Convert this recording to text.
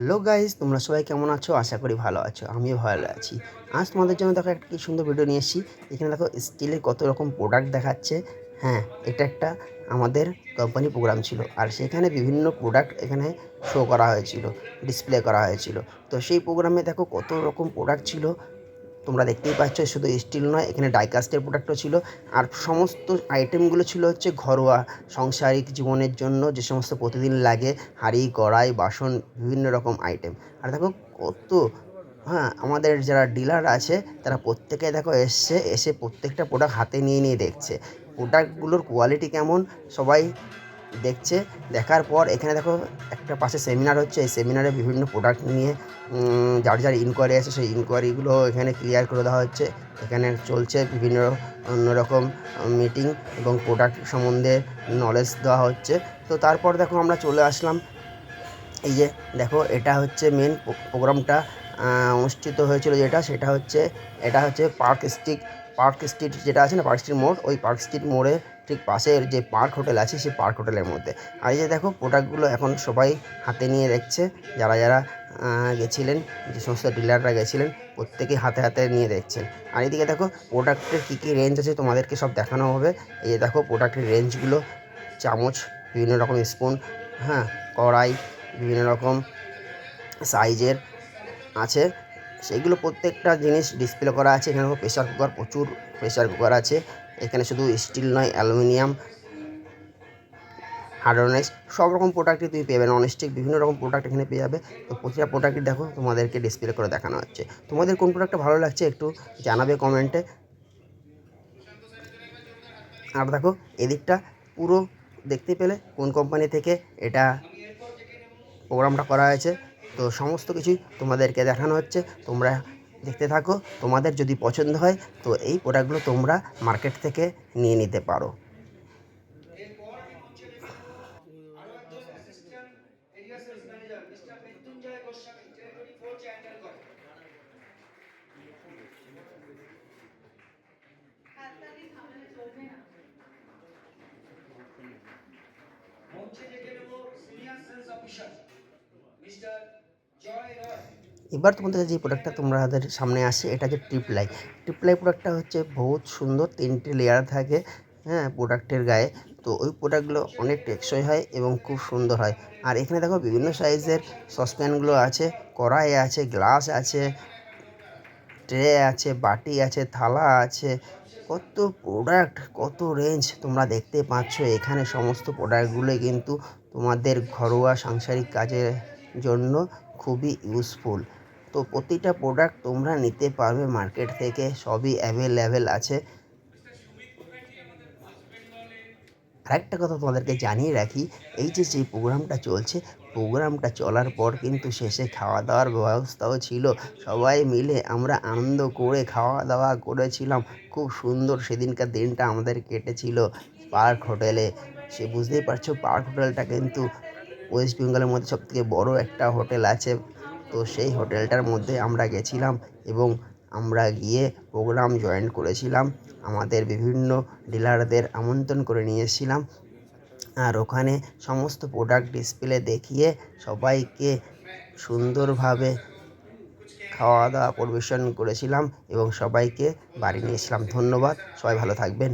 Hello guys তোমরা সবাই কেমন আছো? আশা করি ভালো আছো, আমিও ভালো আছি। আজ তোমাদের জন্য দেখো একটা কি সুন্দর ভিডিও নিয়ে এসেছি। এখানে দেখো স্টিলের কত রকম প্রোডাক্ট দেখাচ্ছে। হ্যাঁ এটা একটা আমাদের কোম্পানি প্রোগ্রাম ছিল। আর সেখানে বিভিন্ন প্রোডাক্ট এখানে শো করা হয়েছিল ডিসপ্লে করা হয়েছিল। তো সেই প্রোগ্রামে দেখো কত রকম প্রোডাক্ট ছিল। তোমরা দেখতেই পাচ্ছ শুধু স্টিল নয়, এখানে ডাইকাস্টের প্রোডাক্টও ছিল। আর সমস্ত আইটেমগুলো ছিল হচ্ছে ঘরোয়া, সাংসারিক জীবনের জন্য যে সমস্ত প্রতিদিন লাগে, হাঁড়ি, কড়াই, বাসন, বিভিন্ন রকম আইটেম আর দেখো কত হ্যাঁ আমাদের যারা ডিলার আছে, তারা প্রত্যেকে দেখো এসছে, এসে প্রত্যেকটা প্রোডাক্ট হাতে নিয়ে নিয়ে দেখছে। প্রোডাক্টগুলোর কোয়ালিটি কেমন? সবাই দেখছে। দেখার পর এখানে দেখো একটা পাশে সেমিনার হচ্ছে। এই সেমিনারে বিভিন্ন প্রোডাক্ট নিয়ে যার যার ইনকোয়ারি আছে সেই ইনকোয়ারিগুলো এখানে ক্লিয়ার করে দেওয়া হচ্ছে। এখানে চলছে বিভিন্ন অন্যরকম মিটিং এবং প্রোডাক্ট সম্বন্ধে নলেজ দেওয়া হচ্ছে। তো তারপর দেখো আমরা চলে আসলাম। এই যে দেখো, এটা হচ্ছে মেন প্রোগ্রামটা অনুষ্ঠিত হয়েছিল যেটা, সেটা হচ্ছে, এটা হচ্ছে পার্ক স্ট্রিট পার্ক স্ট্রিট যেটা আছে না, পার্ক স্ট্রিট মোড়, ওই পার্ক স্ট্রিট মোড়ে ঠিক পাশের যে পার্ক হোটেল আছে, সেই পার্ক হোটেলের মধ্যে। আর এই যে দেখো প্রোডাক্টগুলো এখন সবাই হাতে নিয়ে দেখছে, যারা যারা গেছিলেন, যে সমস্ত ডিলাররা গেছিলেন প্রত্যেকেই হাতে হাতে নিয়ে দেখছেন। আর এদিকে দেখো প্রোডাক্টের কী কী রেঞ্জ আছে তোমাদেরকে সব দেখানো হবে। এই যে দেখো প্রোডাক্টের রেঞ্জগুলো চামচ, বিভিন্ন রকম স্পুন হ্যাঁ কড়াই, বিভিন্ন রকম সাইজের আছে। সেইগুলো প্রত্যেকটা জিনিস ডিসপ্লে করা আছে। এখানে প্রেশার কুকার প্রচুর প্রেশার কুকার আছে। এখানে শুধু স্টিল নয় অ্যালুমিনিয়াম হার্ডনেস সব রকম প্রোডাক্টই তুমি পেবে নন স্টিক বিভিন্ন রকম প্রোডাক্ট এখানে পেয়ে যাবে। তো প্রতিটা প্রোডাক্টই দেখো তোমাদেরকে ডিসপ্লে করে দেখানো হচ্ছে। তোমাদের কোন প্রোডাক্টটা ভালো লাগছে একটু জানাবে কমেন্টে আর দেখো, এদিকটা পুরো দেখতে পেলে কোন কোম্পানি থেকে এটা প্রোগ্রামটা করা হয়েছে। তো সমস্ত কিছুই তোমাদেরকে দেখানো হচ্ছে। তোমরা দেখতে থাকো। তোমাদের যদি পছন্দ হয়, তো এই প্রোডাক্টগুলো তোমরা মার্কেট থেকে নিয়ে নিতে পারো। মঞ্চে এবার তোমাদের যে প্রোডাক্টটা তোমাদের সামনে আসে, এটা হচ্ছে ট্রিপলাই ট্রিপলাই প্রোডাক্টটা হচ্ছে বহুত সুন্দর, তিনটে লেয়ার থাকে হ্যাঁ প্রোডাক্টের গায়ে। তো ওই প্রোডাক্টগুলো অনেক টেকসই হয় এবং খুব সুন্দর হয়। আর এখানে দেখো বিভিন্ন সাইজের সসপ্যানগুলো আছে কড়াই আছে গ্লাস আছে ট্রে আছে, বাটি আছে, থালা আছে, কত প্রোডাক্ট কত রেঞ্জ তোমরা দেখতে পাচ্ছ। এখানে সমস্ত প্রোডাক্টগুলোই কিন্তু তোমাদের ঘরোয়া সাংসারিক কাজের জন্য খুবই ইউজফুল তো প্রতিটা প্রোডাক্ট তোমরা নিতে পারবে মার্কেট থেকে, সবই অ্যাভেলেবেল আছে। আরেকটা কথা তোমাদেরকে জানিয়ে রাখি, এই যে যে প্রোগ্রামটা চলছে প্রোগ্রামটা চলার পর কিন্তু শেষে খাওয়া দাওয়ার ব্যবস্থাও ছিল। সবাই মিলে আমরা আনন্দ করে খাওয়া দাওয়া করেছিলাম। খুব সুন্দর সেদিনকার দিনটা আমাদের কেটেছিল। পার্ক হোটেলে, সে বুঝতেই পারছ, পার্ক হোটেলটা কিন্তু ওয়েস্ট বেঙ্গলের মধ্যে সবথেকে বড় একটা হোটেল আছে। তো সেই হোটেলটার মধ্যে আমরা গেছিলাম এবং আমরা গিয়ে প্রোগ্রাম জয়েন করেছিলাম। আমাদের বিভিন্ন ডিলারদের আমন্ত্রণ করে নিয়ে এসেছিলাম। আর ওখানে সমস্ত প্রোডাক্ট ডিসপ্লে দেখিয়ে সবাইকে সুন্দরভাবে খাওয়া দাওয়া পরিবেশন করেছিলাম এবং সবাইকে বাড়ি নিয়েছিলাম ধন্যবাদ। সবাই ভালো থাকবেন।